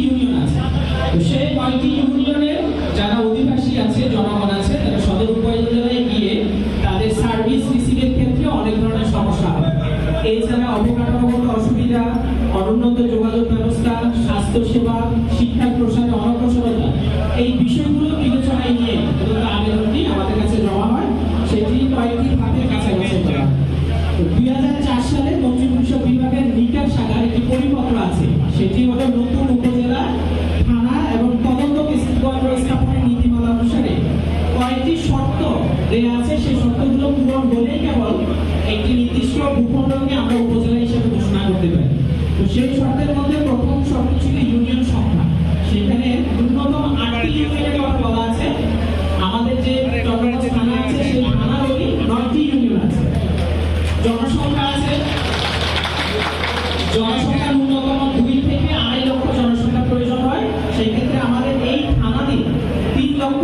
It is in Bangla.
ইউনিয়ন আছে। সেই নয়টি ইউনিয়নের যারা অধিবাসী আছে, জনগণ আছে সদর উপজেলায় গিয়ে তাদের সার্ভিস রিসিভের ক্ষেত্রে অনেক ধরনের সমস্যা হয়। এছাড়া অবকাঠামোগত অসুবিধা, অনুন্নত যোগাযোগ স্বাস্থ্যসেবা, শিক্ষার প্রসারে অনগ্রসরতা, এই বিষয়গুলো বিবেচনায় নিয়ে আবেদনটি আমাদের কাছে জমা হয়। সেটি কয়েকটি ধাপের কাছাকাছি দুই হাজার চার সালে পশ্চিম বিভাগের নিকার শাখার একটি পরিপত্র আছে। সেটি হলো নতুন উপজেলা, থানা এবং তদন্ত স্থাপনের নীতিমালা অনুসারে কয়েকটি শর্ত দেওয়া আছে। সেই শর্তগুলো পূরণ হলেই কেবল একটি নির্দিষ্ট ভূখণ্ডকে আমরা সেই শব্দের মধ্যে প্রথম শব্দ ছিল ইউনিয়ন সংখ্যা। সেখানে ন্যূনতম আটটি ইউনিয়নের কথা বলা আছে। আমাদের যে চট্টগ্রাম থানা আছে, সেই থানারই নয়টি ইউনিয়ন আছে। জনসংখ্যা আছে। জনসংখ্যা ন্যূনতম দুই থেকে আড়াই লক্ষ জনসংখ্যা প্রয়োজন হয়। সেই ক্ষেত্রে আমাদের এই থানাতে তিন লক্ষ